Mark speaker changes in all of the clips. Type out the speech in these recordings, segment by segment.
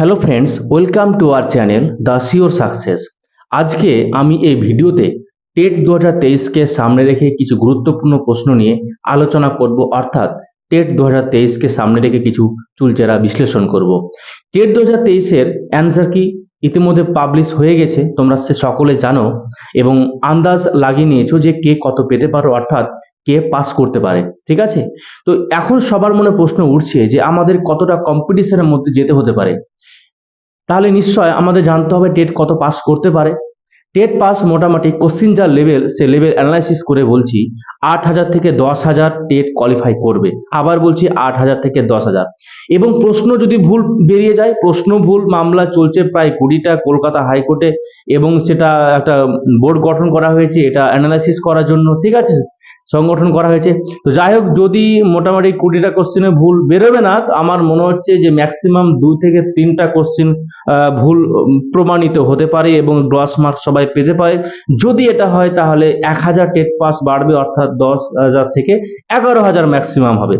Speaker 1: Hello friends welcome to our channel the sure success আজকে আমি এই ভিডিওতে টেট দু হাজার তেইশকে সামনে রেখে কিছু গুরুত্বপূর্ণ প্রশ্ন নিয়ে আলোচনা করব, অর্থাৎ টেট দু হাজার তেইশকে সামনে রেখে কিছু চুলচেরা বিশ্লেষণ করব। টেট দু হাজার তেইশের অ্যান্সার কি ইতিমধ্যে পাবলিশ হয়ে গেছে, তোমরা সে সকলে জানো, এবং আন্দাজ লাগিয়ে নিয়েছো যে কে কত পেতে পারো, অর্থাৎ কে পাস করতে পারে, ঠিক আছে? তো এখন সবার মনে প্রশ্ন উঠছে যে আমাদের কতটা কম্পিটিশনের মধ্যে যেতে হতে পারে। তাহলে নিশ্চয় আমাদের জানতে হবে টেট কত পাস করতে পারে। টেট পাস মোটামুটি কোশ্চিন যা লেভেল সে লেভেল অ্যানালাইসিস করে বলছি, আট হাজার থেকে দশ হাজার টেট কোয়ালিফাই করবে। আবার বলছি আট হাজার থেকে দশ হাজার। এবং প্রশ্ন যদি ভুল বেরিয়ে যায়, প্রশ্ন ভুল মামলা চলছে প্রায় কুড়িটা কলকাতা হাইকোর্টে এবং সেটা একটা বোর্ড গঠন করা হয়েছে, এটা অ্যানালাইসিস করার জন্য, ঠিক আছে? সংগঠন করা হয়েছে। তো যাই হোক, যদি মোটামুটি কুড়িটা কোশ্চেনে ভুল বেরোবে না আমার মনে হচ্ছে যে ম্যাক্সিমাম দু থেকে তিনটা কোশ্চেন ভুল প্রমাণিত হতে পারে এবং দশ মার্ক সবাই পেতে পারে। যদি এটা হয়, তাহলে এক হাজার টেট পাস বাড়বে, অর্থাৎ দশ হাজার থেকে এগারো হাজার ম্যাক্সিমাম হবে।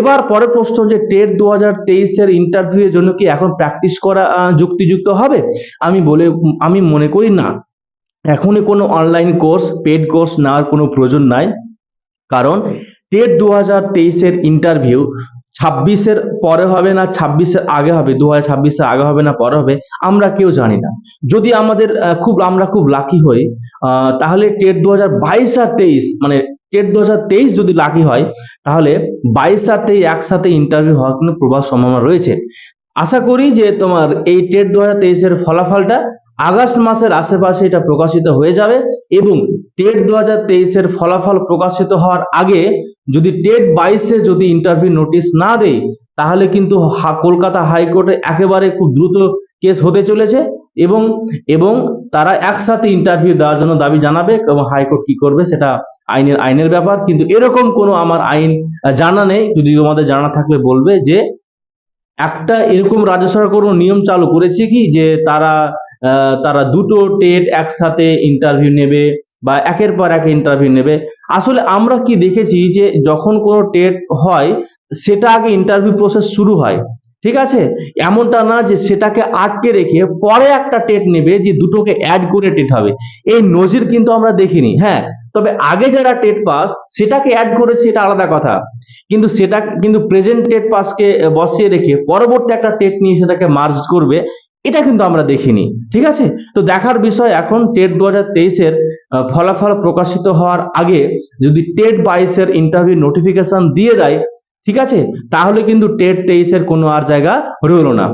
Speaker 1: এবার পরের প্রশ্ন যে টেট দু হাজার তেইশের ইন্টারভিউ এর জন্য কি এখন প্র্যাকটিস করা যুক্তিযুক্ত হবে? আমি বলে, আমি মনে করি না। এখনই কোনো অনলাইন কোর্স পেড কোর্স নেওয়ার কোনো প্রয়োজন নাই। কারণ টেট দু হাজার তেইশের ইন্টারভিউ ছাব্বিশের পরে হবে না, ছাব্বিশের আগে হবে দু হাজার ছাব্বিশের আগে হবে না, পরে হবে, আমরা কেউ জানি না। যদি আমাদের খুব, আমরা খুব লাকি হই তাহলে টেট দু হাজার বাইশ আর তেইশ মানে টেট দু হাজার তেইশ যদি লাকি হয়, তাহলে বাইশ আর তেইশ একসাথে ইন্টারভিউ হওয়ার কোনো প্রভাব সম্ভাবনা রয়েছে। আশা করি যে তোমার এই টেট দু হাজার তেইশের ফলাফলটা আগস্ট মাসের আশেপাশে এটা প্রকাশিত হয়ে যাবে এবং টেট দু হাজার তেইশের ফলাফল প্রকাশিত হওয়ার আগে যদি টেট বাইশে যদি ইন্টারভিউ নোটিশ না দেয়, তাহলে কিন্তু কলকাতা হাইকোর্টে একেবারে খুব দ্রুত কেস হতে চলেছে এবং এবং তারা একসাথে ইন্টারভিউ দেওয়ার জন্য দাবি জানাবে এবং হাইকোর্ট কি করবে সেটা আইনের আইনের ব্যাপার। কিন্তু এরকম কোনো আমার আইন জানা নেই। যদি তোমাদের জানা থাকলে বলবে যে একটা এরকম রাজ্য সরকার কোনো নিয়ম চালু করেছে কি? যে তারা তারা দুটো টেট একসাথে ইন্টারভিউ নেবে বা একের পর এক ইন্টারভিউ নেবে। আসলে আমরা কি দেখেছি যে যখন কোনো টেট হয়, সেটা আগে ইন্টারভিউ প্রসেস শুরু হয়। ঠিক আছে? এমনটা না যে সেটাকে আটকে রেখে পরে একটা টেট নেবে যে দুটোকে অ্যাড করে টেট হবে। এই নজির কিন্তু আমরা দেখিনি হ্যাঁ? তবে আগে যারা টেট পাস, সেটাকে অ্যাড করেছে, এটা আলাদা কথা। কিন্তু সেটা, কিন্তু প্রেজেন্ট টেট পাসকে বসিয়ে রেখে পরবর্তী একটা টেট নিয়ে সেটাকে মার্জ করবে। এটা কিন্তু আমরা দেখিনি, ঠিক আছে? তো দেখার বিষয় এখন টেট দু হাজার তেইশের ফলাফল প্রকাশিত হওয়ার আগে যদি টেট বাইশের ইন্টারভিউ নোটিফিকেশন দিয়ে দেয়, ঠিক আছে? তাহলে কিন্তু টেট তেইশের কোনো আর জায়গা রইল না।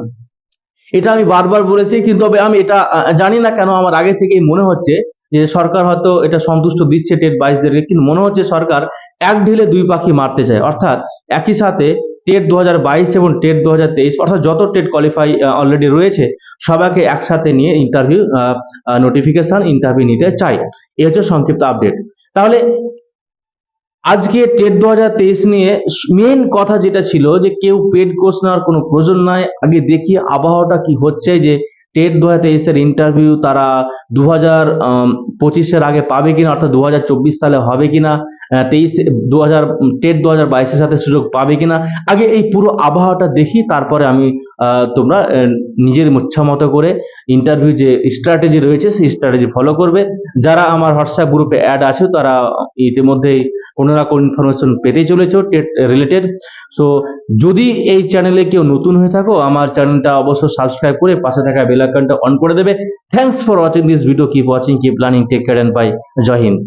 Speaker 1: এটা আমি বারবার বলেছি, কিন্তু তবে আমি এটা জানি না কেন আমার আগে থেকেই মনে হচ্ছে যে সরকার হয়তো এটা সন্তুষ্ট দিচ্ছে টেট বাইশদেরকে, কিন্তু মনে হচ্ছে সরকার এক ঢিলে দুই পাখি মারতে চায়। অর্থাৎ একই সাথে টেট দু হাজার বাইশ এবং টেট দু হাজার তেইশ, অর্থাৎ যত টেট কোয়ালিফাই অলরেডি রয়েছে, সবাইকে একসাথে নিয়ে ইন্টারভিউ নোটিফিকেশন ইন্টারভিউ নিতে চাই। এ হচ্ছে সংক্ষিপ্ত আপডেট তাহলে, আজকে টেট দু হাজার তেইশ নিয়ে মেন কথা যেটা ছিল যে কেউ পেড কোর্স নেওয়ার কোনো প্রয়োজন নাই। আগে দেখি আবহাওয়াটা কি হচ্ছে, যে টেট দু হাজার তেইশের ইন্টারভিউ তারা দু হাজার পঁচিশের আগে পাবে কিনা, অর্থাৎ দু হাজার চব্বিশ সালে হবে কিনা তেইশ দু হাজার টেট দু হাজার বাইশের সাথে সুযোগ পাবে কিনা। আগে এই পুরো আবহাওয়াটা দেখি, তারপরে আমি তোমরা নিজের ইচ্ছা মতো করে ইন্টারভিউ যে স্ট্র্যাটেজি রয়েছে, সেই স্ট্র্যাটেজি ফলো করবে। যারা আমার হোয়াটসঅ্যাপ গ্রুপে অ্যাড আছে, তারা, ইতিমধ্যেই কোনো না কোনো ইনফরমেশন পেতে চলেছো টেট রিলেটেড সো যদি এই চ্যানেলে কেউ নতুন হয়ে থাকো, আমার চ্যানেলটা অবশ্যই সাবস্ক্রাইব করে পাশে থাকা বেল আইকনটা অন করে দেবে। Thanks for watching this video keep watching keep learning take care and bye Jai Hind